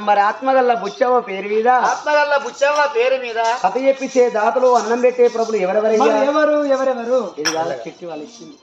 మరి ఆత్మగల్ల బుచ్చవ్వ పేరు మీద? ఆత్మగల్ల బుచ్చవ్వ పేరు మీద? కథ చెప్పిచ్చే దాతలు అన్నం పెట్టే ప్రభులు ఎవరెవరయ్యా? మరి ఎవరు ఎవరెవరు? ఇది వాళ్ళ చెట్టి వాళ్ళు ఇచ్చింది.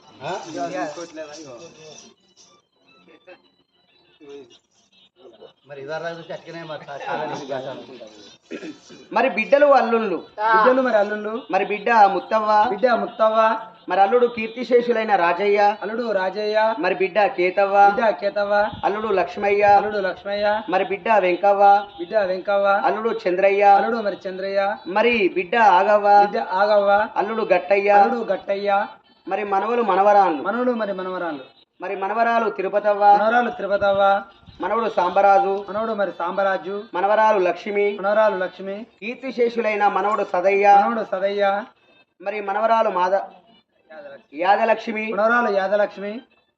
మరి బిడ్డలు అల్లుళ్ళు? బిడ్డలు మరి అల్లుళ్ళు? మరి బిడ్డ ముత్తవ్వ? బిడ్డ ముత్తవ్వ. మరి అల్లుడు కీర్తిశేషులైన రాజయ్య? అల్లుడు రాజయ్య. మరి బిడ్డ కేతవ్వ? బిడ్డ కేతవ్వ. అల్లుడు లక్ష్మయ్య? అల్లుడు లక్ష్మయ్య. మరి బిడ్డ వెంకవ్వ? బిడ్డ వెంకవ్వ. అల్లుడు చంద్రయ్య? అల్లుడు మరి చంద్రయ్య. మరి బిడ్డ ఆగవ్వ? బిడ్డ ఆగవ్వ. అల్లుడు గట్టయ్య? అల్లుడు గట్టయ్య. మరి మనవలు మనవరాళ్ళు? మనవడు మరి మనవరాలు మరి మనవరాలు తిరుపతవ్వ? మనవరాలు తిరుపతవ్వ. మనవడు సాంబరాజు మనవడు మరి సాంబరాజు మనవరాలు లక్ష్మి మనవరాలు లక్ష్మి కీర్తిశేషులైన మనవడు సదయ్య మనవడు సదయ్య మరి మనవరాలు మాద యాదలక్ష్మి మనవరాలు యాదలక్ష్మి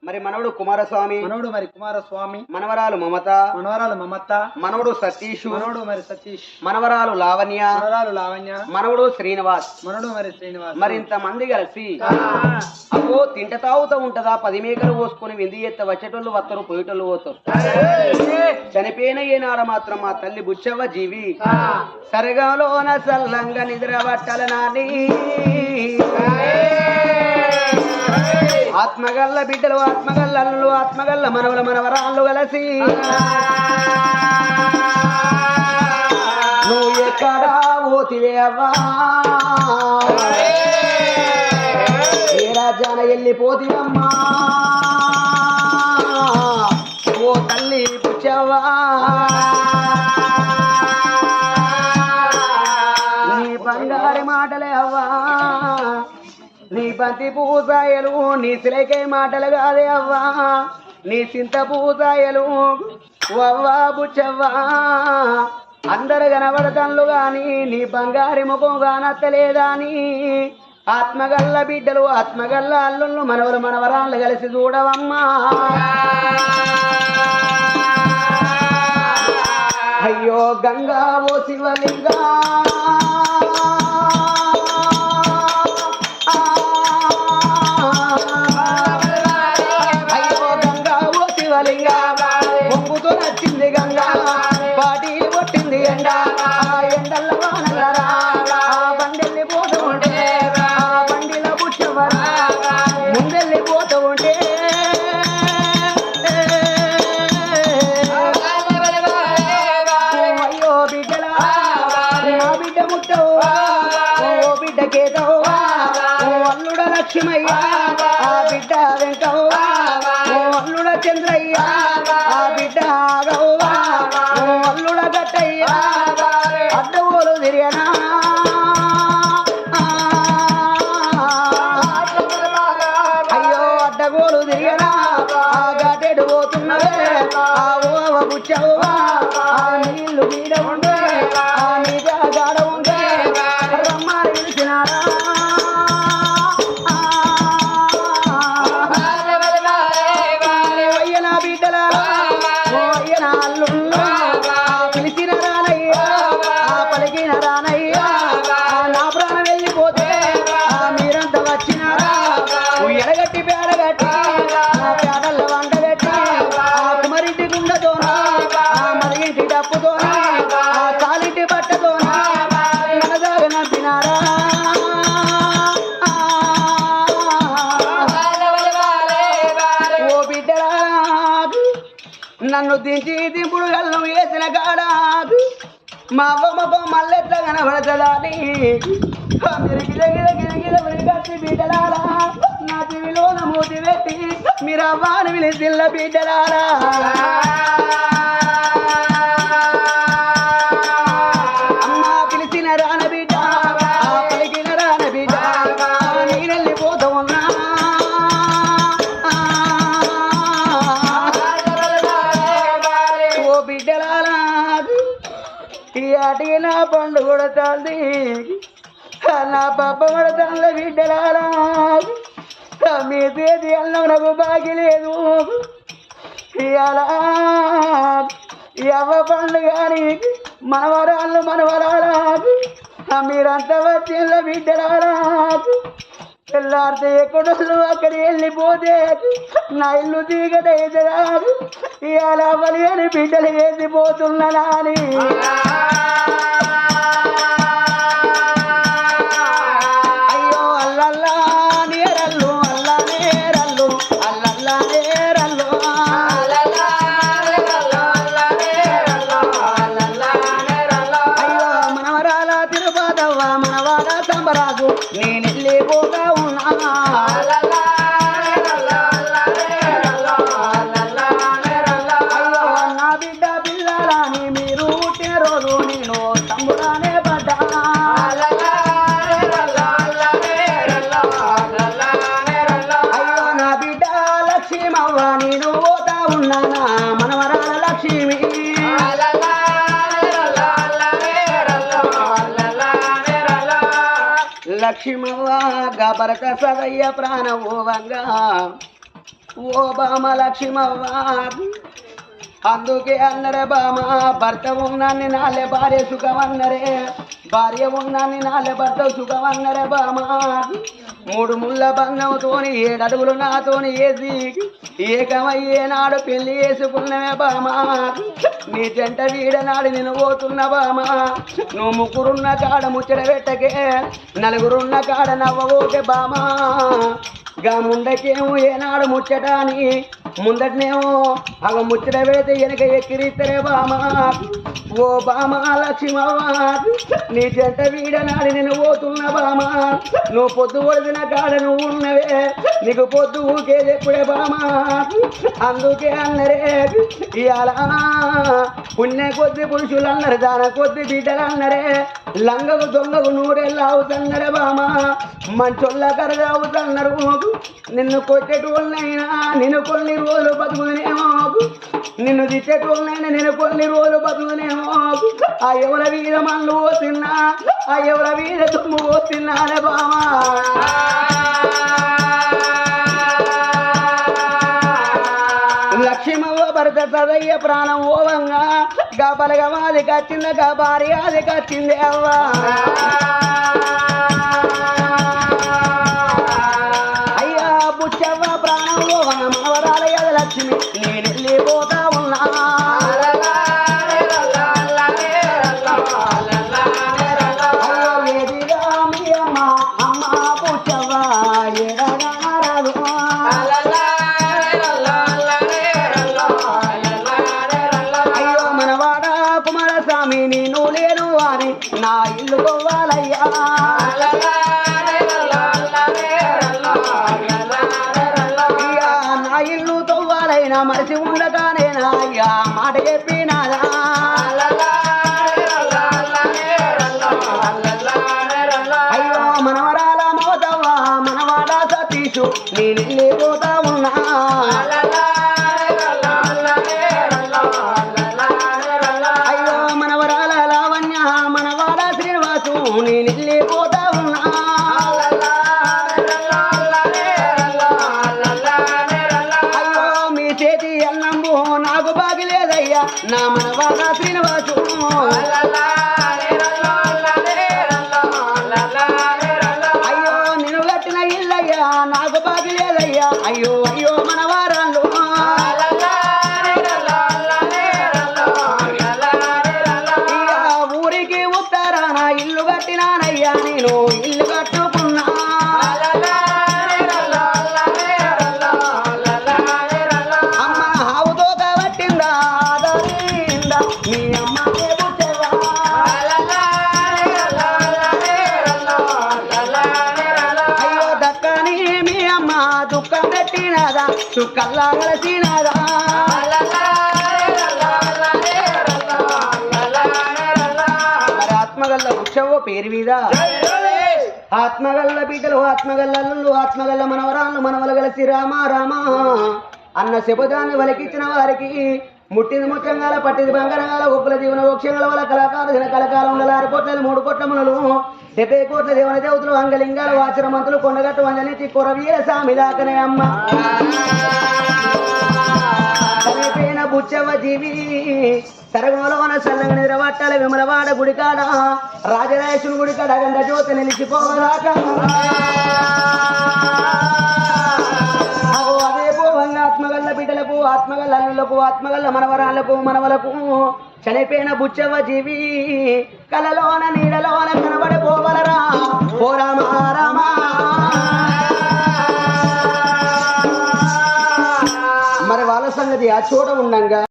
మరి మనవడు కుమారస్వామి. మనవడు మరి కుమారస్వామి. మనవరాలు మమత. మనవరాలు మమత. మనవడు సతీషు. మనవడు మరి సతీష్. మనవరాలు లావణ్య. మనవరాలు లావణ్య. మనవడు శ్రీనివాస్. మనవడు మరి శ్రీనివాస్. మరి ఇంతమంది కలిసి అబ్బో తింట తాగుతూ ఉంటదా? పది మేకలు పోసుకొని వింది ఎత్త వచ్చేటోళ్ళు వస్తారు పోయేటోళ్ళు పోతారు. చనిపోయిన ఏనాడ మాత్రం మా తల్లి బుచ్చవ్వ జీవి. సరగంలోన సల్లంగా నిద్ర పట్టాల నాని. ఆత్మగల్ల బిడ్డలు ఆత్మగల్ల అల్లులు ఆత్మగల్ల మనవల మనవరాళ్ళు కలిసి. నువ్వు ఎక్కడా పోతివే అవ్వా? ఏ రాజ్యాన వెళ్ళిపోతివమ్మా? ఓ తల్లి పుచ్చవా బంతి పూసాయలు నీ సిలకే మాటలు కాదే అవ్వా. నీ చింత పూసాయలు అవ్వా బుచ్చవ్వా. అందరు కనబడతన్లు గాని నీ బంగారి ముఖం కానత్తలేదాని. ఆత్మగల్ల బిడ్డలు ఆత్మగల్ల అల్లుళ్ళు మనవలు మనవరాళ్ళు కలిసి చూడవమ్మా. అయ్యో గంగా ఓ శివలింగా. అడ్డగోలు మా అవ్వ మా అవ్వ గిరగిర గిరగిర గిరగిర కట్టి బిడ్డలారా. నా చెవిలో మూతి పెట్టి మీరు అవ్వని పిలిచిల్ల బిడ్డలారా నా పండు కొడతాంది నా పప్ప కొడతాంది బిడ్డలారా. మీ తేది అన్నం నాకు బాగి లేదు. ఇలా ఎవ పండు కానీ మనవరాళ్ళు మనవరాలా. మీరంతా వచ్చింద బిడ్డలారా. తెల్లారితే ఎక్కడో అక్కడ వెళ్ళిపోతే నా ఇల్లు దిగదైతరాదు ఇలా బలి అని బిడ్డలు వేసిపోతున్నా అని మనవాడ సంబరాజు నేను లేకుండా ఉన్నా నా బిడ్డ పిల్లలని మీరు పుట్టిన రోజు నేను తమ్ముడానే పడ్డా అయ్యో నా బిడ్డ నేను పోతా ఉన్నానా మనవరాల లక్ష్మి లక్ష్మవ్వ గబరక సదయ్య ప్రాణ ఓ బామ లక్ష్మవ్వ అందుకే అన్నరే బామ భర్త ఉన్నాన్ని నాలే భార్య సుఖమన్నరే. భార్య ఉన్నాన్ని నాలే భర్త సుఖమన్నర బామ మూడు ముళ్ళ బంధంతోని ఏడడుగులు నాతోని ఏసి ఏకమయ్యే నాడు పెళ్ళి చేసుకున్నవే బామా నీ జంట వీడనాడు నేను పోతున్న బామా నువ్వు ముగ్గురున్న కాడ ముచ్చట పెట్టకే నలుగురున్న కాడ నవ్వబోకే బామా గా ముందకేమో ఏనాడు ముచ్చటాని. ముందటనేమో అగ ముచ్చట పెడితే వెనక ఎక్కిరిద్దరే బామా. ఓ బామా లక్ష్మవ్వ నీ జంట వీడనాడి నేను పోతున్న బామ. నువ్వు పొద్దు వదిన కాడ నువ్వు ఉన్న నీకు పొద్దు ఊకే చెప్పుడే బామా. అందుకే అన్నరే ఇవాళ పుణ్య కొద్ది పురుషులు అన్నారు దాన కొద్ది బిడ్డలు అన్నరే లంగకు దొంగకు నూరెళ్ళు అవుతున్నరే బామా. మంచోళ్ళ కరగా అవుతున్నారు నిన్ను కొట్టేటోళ్ళైనా నిన్ను కొన్ని రోజులు బతుకునేమో నిన్ను తిట్టేటోళ్ళైనా నేను కొన్ని రోజులు బతుకునేమో ఆ ఎవల వీర మన్ను పోతున్నా ఆ ఎవల వీర తుమ్ము పోతున్నారే బామా. లక్ష్మవ్వ భరత ప్రాణం ఓవంగా. గా బలగమాది కచ్చింది గా భార్య అది కచ్చింది అవ్వా. అయ్యా బుచ్చవ్వ ప్రాణం ఓవంగా. మనవరాలయ్య లక్ష్మి. ఇల్లు మనసి మనిషి ఉండగానేనా? అయ్యా మాట చెప్పినాదా అయ్యో మనవరాల మోతవ్వ మనవాడ సతీషు నేను బాగిలేదయ్యా అయ్యో చుక్కల్లా ఆత్మగల్ల వృక్షవో పేరు మీద. ఆత్మగల్ల పీటలు ఆత్మగల్ల అల్లుళ్ళు ఆత్మగల్ల మనవరాళ్ళు మనవల గలసి రామ రామ. అన్న శబదాన్ని వలకిచ్చిన వారికి ముట్టింది ముత్యంగాల పట్టింది బంగారంగాల ఉప్పుల జీవన వృక్షంగల వల్ల కళాకారు కళకాలం గల ఆరు కోట్ల మూడు కోట్ల మనలు డెబ్బై కోట్ల దేవన దేవతలు అంగలింగాల వాచరమంతులు కొండగట్టు వంజనిచ్చి కొరవీర సామి దాకనే అమ్మ. చనిపోయిన జీవి సరగోలవన సల్లంగా నిద్రపట్టాల విమలవాడ గుడికాడ. రాజరాజేశ్వరుని గుడికాడ గంగ జ్యోతి నిలిచిపోవదాకా. అగో అదే ఆత్మగల్ల బిడ్డలకు ఆత్మగల్ల అల్లులకు ఆత్మగల్ల మనవరాలకు మనవలకు. చనిపోయిన బుచ్చవ జీవి కలలోన నీడలోన కనబడి పోవలరా పోరామా రామా. మరి వాళ్ళ సంగతి ఆ చోట ఉండంగా.